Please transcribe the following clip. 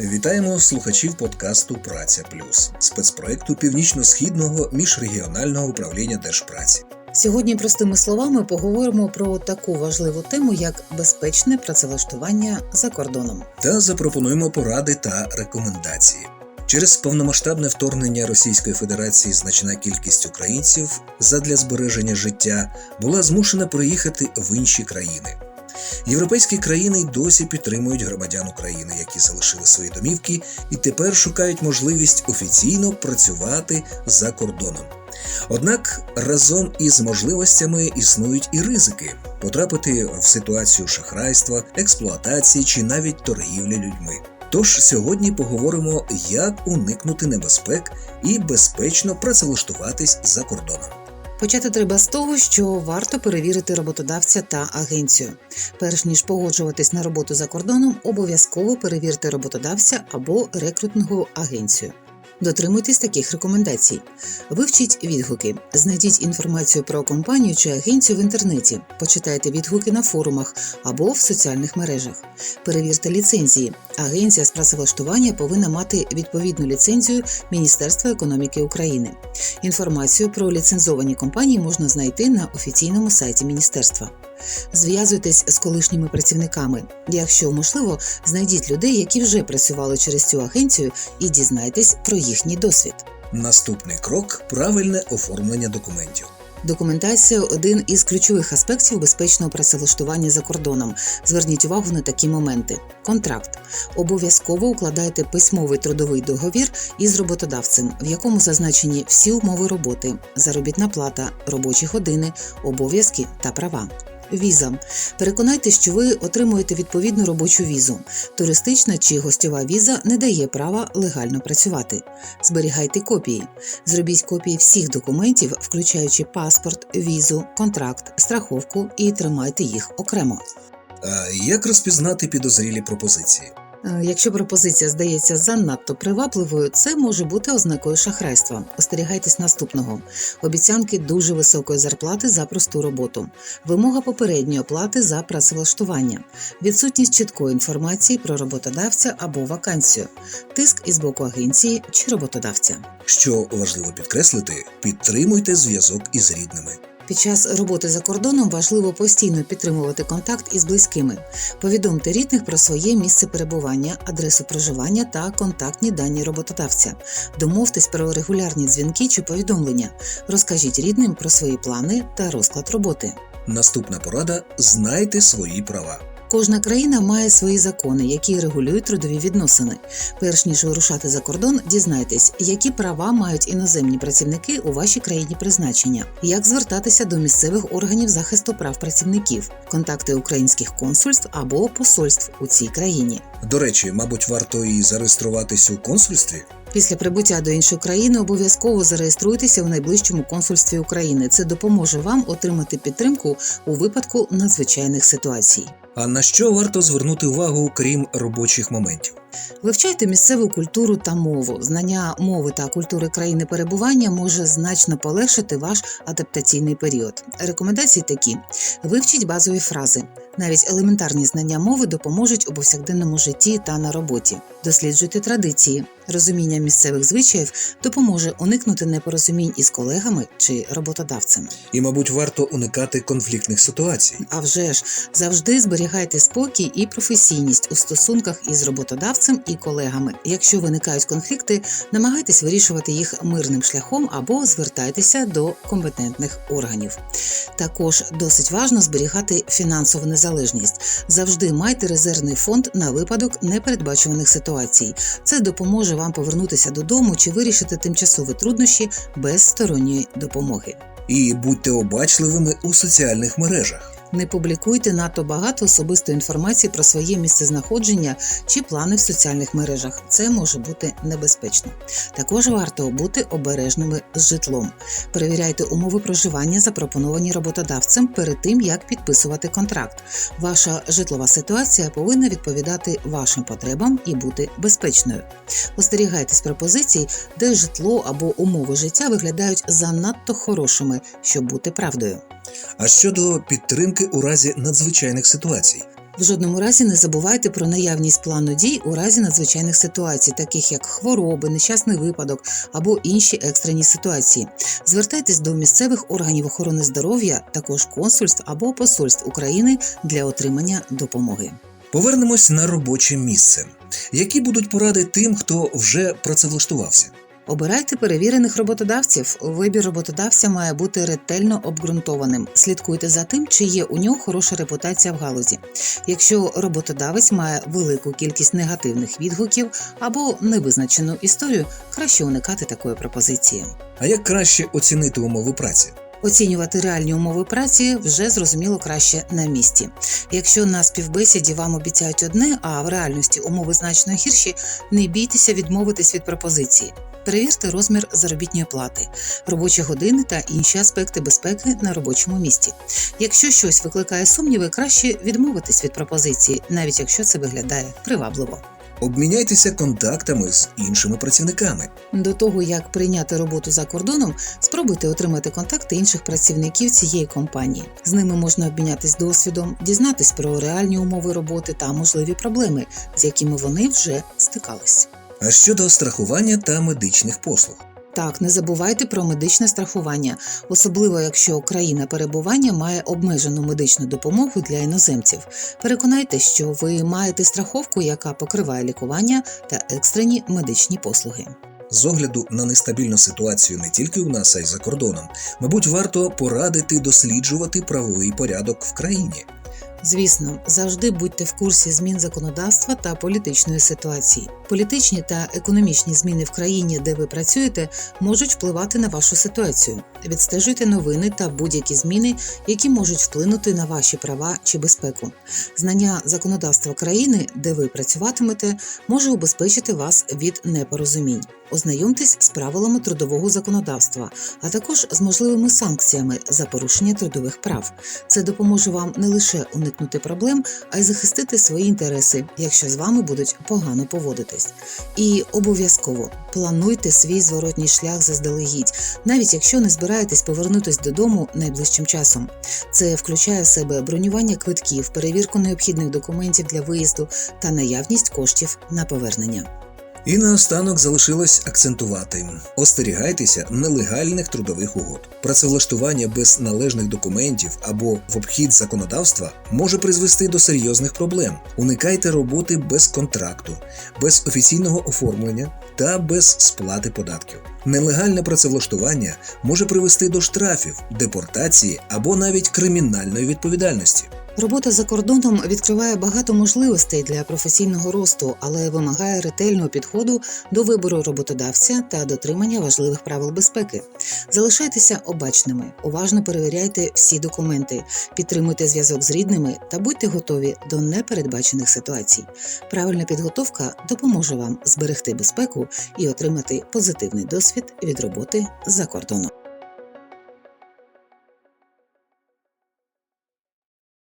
Вітаємо слухачів подкасту Праця Плюс спецпроекту Північно-східного міжрегіонального управління Держпраці. Сьогодні простими словами поговоримо про таку важливу тему, як безпечне працевлаштування за кордоном. та запропонуємо поради та рекомендації. Через повномасштабне вторгнення Російської Федерації значна кількість українців задля збереження життя була змушена приїхати в інші країни. Європейські країни й досі підтримують громадян України, які залишили свої домівки і тепер шукають можливість офіційно працювати за кордоном. Однак разом із можливостями існують і ризики потрапити в ситуацію шахрайства, експлуатації чи навіть торгівлі людьми. Тож сьогодні поговоримо, як уникнути небезпек і безпечно працевлаштуватись за кордоном. Почати треба з того, що варто перевірити роботодавця та агенцію. Перш ніж погоджуватись на роботу за кордоном, обов'язково перевірте роботодавця або рекрутингову агенцію. Дотримуйтесь таких рекомендацій. Вивчіть відгуки, знайдіть інформацію про компанію чи агенцію в інтернеті, почитайте відгуки на форумах або в соціальних мережах. Перевірте ліцензії. Агенція з працевлаштування повинна мати відповідну ліцензію Міністерства економіки України. Інформацію про ліцензовані компанії можна знайти на офіційному сайті міністерства. Зв'язуйтесь з колишніми працівниками. Якщо можливо, знайдіть людей, які вже працювали через цю агенцію, і дізнайтесь про їхній досвід. Наступний крок правильне оформлення документів. Документація один із ключових аспектів безпечного працевлаштування за кордоном. Зверніть увагу на такі моменти: контракт. Обов'язково укладайте письмовий трудовий договір із роботодавцем, в якому зазначені всі умови роботи, заробітна плата, робочі години, обов'язки та права. Віза. Переконайтеся, що ви отримуєте відповідну робочу візу. Туристична чи гостьова віза не дає права легально працювати. Зберігайте копії. Зробіть копії всіх документів, включаючи паспорт, візу, контракт, страховку і тримайте їх окремо. Як розпізнати підозрілі пропозиції? Е, Якщо пропозиція здається занадто привабливою, це може бути ознакою шахрайства. Остерігайтесь наступного: обіцянки дуже високої зарплати за просту роботу, вимога попередньої оплати за працевлаштування, відсутність чіткої інформації про роботодавця або вакансію, тиск із боку агенції чи роботодавця. Що важливо підкреслити, підтримуйте зв'язок із рідними. Під час роботи за кордоном важливо постійно підтримувати контакт із близькими. Повідомте рідних про своє місце перебування, адресу проживання та контактні дані роботодавця. Домовтесь про регулярні дзвінки чи повідомлення. Розкажіть рідним про свої плани та розклад роботи. Наступна порада знайте свої права. Кожна країна має свої закони, які регулюють трудові відносини. Перш ніж вирушати за кордон, дізнайтесь, які права мають іноземні працівники у вашій країні призначення, як звертатися до місцевих органів захисту прав працівників, контакти українських консульств або посольств у цій країні. До речі, мабуть, варто і зареєструватись у консульстві. Після прибуття до іншої країни обов'язково зареєструйтеся в найближчому консульстві України. Це допоможе вам отримати підтримку у випадку надзвичайних ситуацій. А на що варто звернути увагу, крім робочих моментів? Вивчайте місцеву культуру та мову. Знання мови та культури країни перебування може значно полегшити ваш адаптаційний період. Рекомендації такі: вивчіть базові фрази. Навіть елементарні знання мови допоможуть у повсякденному житті та на роботі. Досліджуйте традиції. Розуміння місцевих звичаїв допоможе уникнути непорозумінь із колегами чи роботодавцем. І, мабуть, варто уникати конфліктних ситуацій. А вже ж завжди зберігайте спокій і професійність у стосунках із роботодавцем і колегами. Якщо виникають конфлікти, намагайтесь вирішувати їх мирним шляхом або звертайтеся до компетентних органів. Також досить важно зберігати фінансову незалежність. Завжди майте резервний фонд на випадок непередбачуваних ситуацій. Це допоможе вам повернутися додому чи вирішити тимчасові труднощі без сторонньої допомоги. І будьте обачливими у соціальних мережах. Не публікуйте надто багато особистої інформації про своє місцезнаходження чи плани в соціальних мережах. Це може бути небезпечно. Також варто бути обережними з житлом. Перевіряйте умови проживання, запропоновані роботодавцем перед тим, як підписувати контракт. Ваша житлова ситуація повинна відповідати вашим потребам і бути безпечною. Остерігайтесь пропозицій, де житло або умови життя виглядають занадто хорошими, щоб бути правдою. А щодо підтримки у разі надзвичайних ситуацій, В жодному разі не забувайте про наявність плану дій у разі надзвичайних ситуацій, таких як хвороби, нещасний випадок або інші екстрені ситуації. Звертайтесь до місцевих органів охорони здоров'я, також консульств або посольств України для отримання допомоги. Повернемось на робоче місце. Які будуть поради тим, хто вже працевлаштувався? Обирайте перевірених роботодавців. Вибір роботодавця має бути ретельно обґрунтованим. Слідкуйте за тим, чи є у нього хороша репутація в галузі. Якщо роботодавець має велику кількість негативних відгуків або невизначену історію, краще уникати такої пропозиції. А як краще оцінити умови праці? Оцінювати реальні умови праці вже зрозуміло краще на місці. Якщо на співбесіді вам обіцяють одне, а в реальності умови значно гірші, не бійтеся відмовитись від пропозиції. Перевірте розмір заробітної плати, робочі години та інші аспекти безпеки на робочому місці. Якщо щось викликає сумніви, краще відмовитись від пропозиції, навіть якщо це виглядає привабливо. Обміняйтеся контактами з іншими працівниками. До того як прийняти роботу за кордоном, спробуйте отримати контакти інших працівників цієї компанії. З ними можна обмінятись досвідом, дізнатись про реальні умови роботи та можливі проблеми, з якими вони вже стикались. А щодо страхування та медичних послуг. Так, не забувайте про медичне страхування, особливо якщо країна перебування має обмежену медичну допомогу для іноземців. Переконайтеся, що ви маєте страховку, яка покриває лікування та екстрені медичні послуги. З огляду на нестабільну ситуацію не тільки у нас, а й за кордоном, мабуть, варто порадити досліджувати правовий порядок в країні. Звісно, завжди будьте в курсі змін законодавства та політичної ситуації. Політичні та економічні зміни в країні, де ви працюєте, можуть впливати на вашу ситуацію. Відстежуйте новини та будь-які зміни, які можуть вплинути на ваші права чи безпеку. Знання законодавства країни, де ви працюватимете, може убезпечити вас від непорозумінь. Ознайомтесь з правилами трудового законодавства, а також з можливими санкціями за порушення трудових прав. Це допоможе вам не лише уникнути проблем, а й захистити свої інтереси, якщо з вами будуть погано поводитись. І обов'язково плануйте свій зворотній шлях заздалегідь, навіть якщо не збираєтесь повернутись додому найближчим часом. Це включає в себе бронювання квитків, перевірку необхідних документів для виїзду та наявність коштів на повернення. І наостанок залишилось акцентувати: остерігайтеся нелегальних трудових угод. Працевлаштування без належних документів або в обхід законодавства може призвести до серйозних проблем. Уникайте роботи без контракту, без офіційного оформлення та без сплати податків. Нелегальне працевлаштування може привести до штрафів, депортації або навіть кримінальної відповідальності. Робота за кордоном відкриває багато можливостей для професійного росту, але вимагає ретельного підходу до вибору роботодавця та дотримання важливих правил безпеки. Залишайтеся обачними, уважно перевіряйте всі документи, підтримуйте зв'язок з рідними та будьте готові до непередбачених ситуацій. Правильна підготовка допоможе вам зберегти безпеку і отримати позитивний досвід від роботи за кордоном.